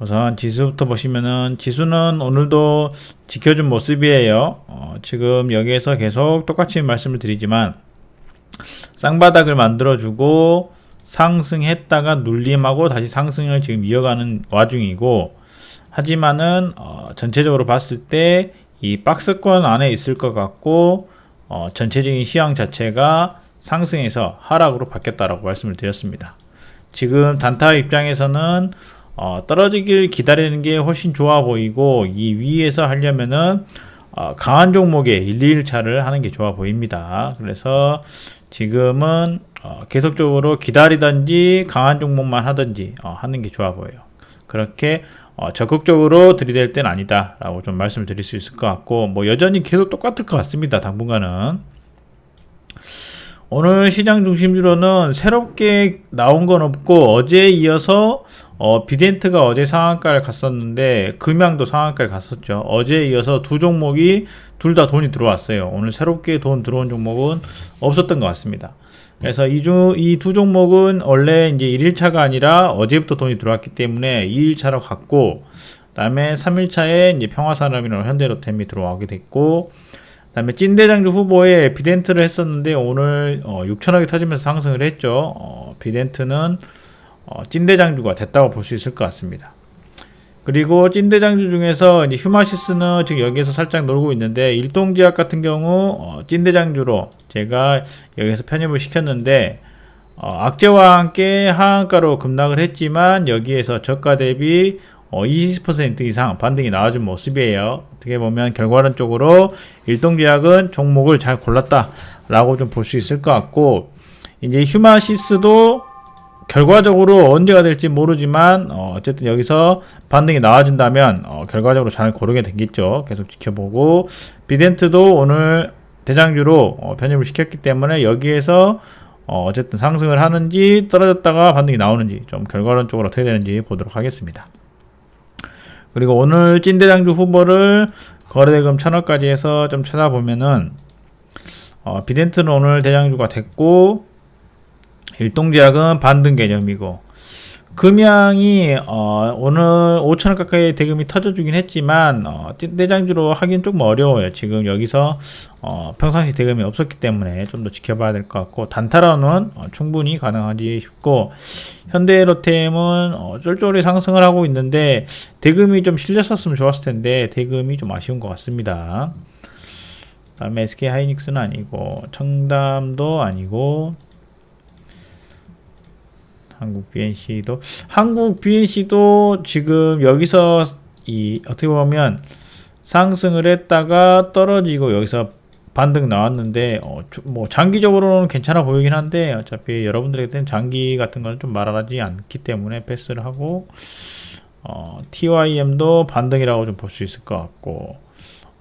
우선 지수부터 보시면은 지수는 오늘도 지켜준 모습이에요. 어, 지금 여기에서 계속 똑같이 말씀을 드리지만 쌍바닥을 만들어주고 상승했다가 눌림하고 다시 상승을 지금 이어가는 와중이고 하지만은 어, 전체적으로 봤을 때 이 박스권 안에 있을 것 같고 어, 전체적인 시황 자체가 상승에서 하락으로 바뀌었다라고 말씀을 드렸습니다. 지금 단타 입장에서는 어, 떨어지길 기다리는 게 훨씬 좋아 보이고 이 위에서 하려면은 어, 강한 종목에 1, 2일차를 하는 게 좋아 보입니다. 그래서 지금은 어, 계속적으로 기다리든지 강한 종목만 하든지 어, 하는 게 좋아 보여요. 그렇게 어, 적극적으로 들이댈 땐 아니다라고 좀 말씀을 드릴 수 있을 것 같고 뭐 여전히 계속 똑같을 것 같습니다. 당분간은 오늘 시장 중심주로는 새롭게 나온 건 없고 어제에 이어서 어, 비덴트가 어제 상한가를 갔었는데 금양도 상한가를 갔었죠. 어제에 이어서 두 종목이 둘 다 돈이 들어왔어요. 오늘 새롭게 돈 들어온 종목은 없었던 것 같습니다. 그래서 이두 종목은 원래 이제 1일차가 아니라 어제부터 돈이 들어왔기 때문에 2일차로 갔고, 그 다음에 3일차에 이제 평화산업이나 현대로템이 들어오게 됐고, 그 다음에 찐대장주 후보에 비덴트를 했었는데 오늘 어, 6천억이 터지면서 상승을 했죠. 어, 비덴트는 어, 찐대장주가 됐다고 볼 수 있을 것 같습니다. 그리고 찐대장주 중에서 이제 휴마시스는 지금 여기에서 살짝 놀고 있는데 일동제약 같은 경우 어, 찐대장주로 제가 여기서 편입을 시켰는데 어, 악재와 함께 하한가로 급락을 했지만 여기에서 저가 대비 어, 20% 이상 반등이 나와준 모습이에요. 어떻게 보면 결과론적으로 일동제약은 종목을 잘 골랐다라고 좀 볼 수 있을 것 같고 이제 휴마시스도 결과적으로 언제가 될지 모르지만 어, 쨌든 여기서 반등이 나와준다면 어, 결과적으로 잘 고르게 되겠죠. 계속 지켜보고 비덴트도 오늘 대장주로 어, 편입을 시켰기 때문에 여기에서 어, 어쨌든 상승을 하는지 떨어졌다가 반등이 나오는지 좀 결과론적으로 어떻게 되는지 보도록 하겠습니다. 그리고 오늘 찐대장주 후보를 거래대금 천억까지 해서 좀 찾아보면은 어, 비덴트는 오늘 대장주가 됐고 일동제약은 반등 개념이고 금양이 어, 오늘 5천원 가까이 대금이 터져주긴 했지만 어, 대장주로 하긴 조금 어려워요. 지금 여기서 어, 평상시 대금이 없었기 때문에 좀 더 지켜봐야 될 것 같고 단타로는 어, 충분히 가능하지 싶고 현대로템은 어, 쫄쫄이 상승을 하고 있는데 대금이 좀 실렸었으면 좋았을 텐데 대금이 좀 아쉬운 것 같습니다. 다음에 SK 하이닉스는 아니고 청담도 아니고 한국 BNC도 한국 BNC도 지금 여기서 이 어떻게 보면 상승을 했다가 떨어지고 여기서 반등 나왔는데 어, 주- 뭐 장기적으로는 괜찮아 보이긴 한데 어차피 여러분들에게는 장기 같은 건 좀 말하지 않기 때문에 패스를 하고 어, TYM도 반등이라고 좀 볼 수 있을 것 같고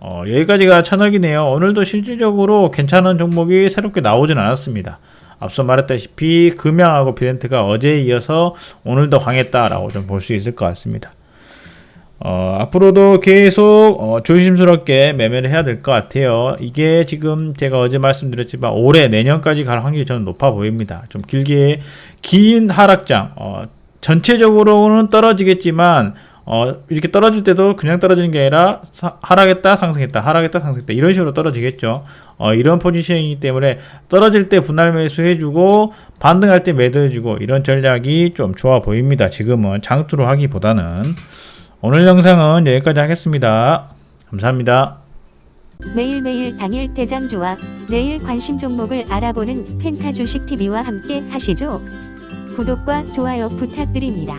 어, 여기까지가 천억이네요. 오늘도 실질적으로 괜찮은 종목이 새롭게 나오진 않았습니다. 앞서 말했다시피 금양하고 비덴트가 어제에 이어서 오늘도 강했다라고 좀 볼 수 있을 것 같습니다. 어, 앞으로도 계속 어, 조심스럽게 매매를 해야 될 것 같아요. 이게 지금 제가 어제 말씀드렸지만 올해 내년까지 갈 확률이 저는 높아 보입니다. 좀 길게 긴 하락장 어, 전체적으로는 떨어지겠지만 어, 이렇게 떨어질 때도 그냥 떨어지는 게 아니라 사- 하락했다 상승했다 하락했다 상승했다 이런 식으로 떨어지겠죠. 어, 이런 포지션이기 때문에 떨어질 때 분할 매수 해주고 반등할 때 매도해주고 이런 전략이 좀 좋아 보입니다. 지금은 장투로 하기보다는 오늘 영상은 여기까지 하겠습니다. 감사합니다. 매일매일 당일 대장주와 내일 관심 종목을 알아보는 펜타 주식 TV와 함께 하시죠. 구독과 좋아요 부탁드립니다.